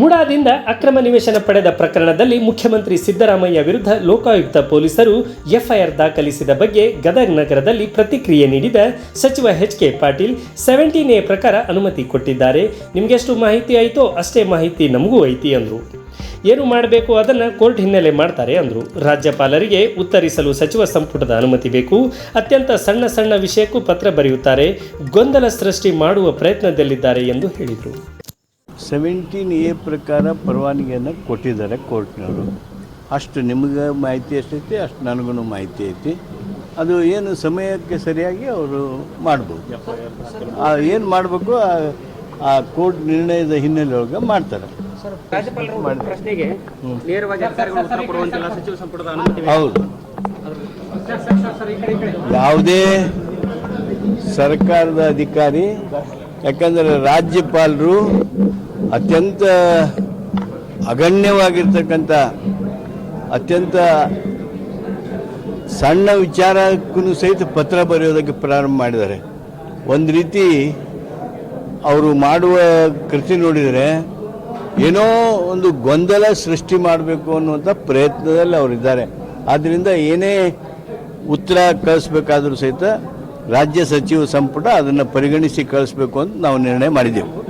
ಮುಡಾದಿಂದ ಅಕ್ರಮ ನಿವೇಶನ ಪಡೆದ ಪ್ರಕರಣದಲ್ಲಿ ಮುಖ್ಯಮಂತ್ರಿ ಸಿದ್ದರಾಮಯ್ಯ ವಿರುದ್ಧ ಲೋಕಾಯುಕ್ತ ಪೊಲೀಸರು ಎಫ್ಐಆರ್ ದಾಖಲಿಸಿದ ಬಗ್ಗೆ ಗದಗ ನಗರದಲ್ಲಿ ಪ್ರತಿಕ್ರಿಯೆ ನೀಡಿದ ಸಚಿವ H K Patil, seventeen A ಪ್ರಕಾರ ಅನುಮತಿ ಕೊಟ್ಟಿದ್ದಾರೆ. ನಿಮಗೆಷ್ಟು ಮಾಹಿತಿ ಆಯಿತೋ ಅಷ್ಟೇ ಮಾಹಿತಿ ನಮಗೂ ಐತಿ ಅಂದರು. ಏನು ಮಾಡಬೇಕು ಅದನ್ನು ಕೋರ್ಟ್ ಹಿನ್ನೆಲೆ ಮಾಡ್ತಾರೆ ಅಂದರು. ರಾಜ್ಯಪಾಲರಿಗೆ ಉತ್ತರಿಸಲು ಸಚಿವ ಸಂಪುಟದ ಅನುಮತಿ ಬೇಕು. ಅತ್ಯಂತ ಸಣ್ಣ ಸಣ್ಣ ವಿಷಯಕ್ಕೂ ಪತ್ರ ಬರೆಯುತ್ತಾರೆ. ಗೊಂದಲ ಸೃಷ್ಟಿ ಮಾಡುವ ಪ್ರಯತ್ನದಲ್ಲಿದ್ದಾರೆ ಎಂದು ಹೇಳಿದರು. ಸೆವೆಂಟೀನ್ ಎ ಪ್ರಕಾರ ಪರವಾನಗಿಯನ್ನು ಕೊಟ್ಟಿದ್ದಾರೆ ಕೋರ್ಟ್ನವರು. ಅಷ್ಟು ನಿಮಗೆ ಮಾಹಿತಿ ಎಷ್ಟೈತಿ ಅಷ್ಟು ನನಗೂ ಮಾಹಿತಿ ಐತಿ. ಅದು ಏನು ಸಮಯಕ್ಕೆ ಸರಿಯಾಗಿ ಅವರು ಮಾಡ್ಬೋದು. ಏನು ಮಾಡಬೇಕು ಆ ಕೋರ್ಟ್ ನಿರ್ಣಯದ ಹಿನ್ನೆಲೆ ಒಳಗೆ ಮಾಡ್ತಾರೆ. ಹೌದು. ಯಾವುದೇ ಸರ್ಕಾರದ ಅಧಿಕಾರಿ ಯಾಕಂದರೆ ರಾಜ್ಯಪಾಲರು ಅತ್ಯಂತ ಅಗಣ್ಯವಾಗಿರ್ತಕ್ಕಂಥ, ಅತ್ಯಂತ ಸಣ್ಣ ವಿಚಾರಕ್ಕೂ ಸಹಿತ ಪತ್ರ ಬರೆಯೋದಕ್ಕೆ ಪ್ರಾರಂಭ ಮಾಡಿದ್ದಾರೆ. ಒಂದು ರೀತಿ ಅವರು ಮಾಡುವ ಕೃತಿ ನೋಡಿದರೆ ಏನೋ ಒಂದು ಗೊಂದಲ ಸೃಷ್ಟಿ ಮಾಡಬೇಕು ಅನ್ನುವಂಥ ಪ್ರಯತ್ನದಲ್ಲಿ ಅವರಿದ್ದಾರೆ. ಆದ್ದರಿಂದ ಏನೇ ಉತ್ತರ ಕಳಿಸ್ಬೇಕಾದ್ರೂ ಸಹಿತ ರಾಜ್ಯ ಸಚಿವ ಸಂಪುಟ ಅದನ್ನು ಪರಿಗಣಿಸಿ ಕಳಿಸ್ಬೇಕು ಅಂತ ನಾವು ನಿರ್ಣಯ ಮಾಡಿದ್ದೆವು.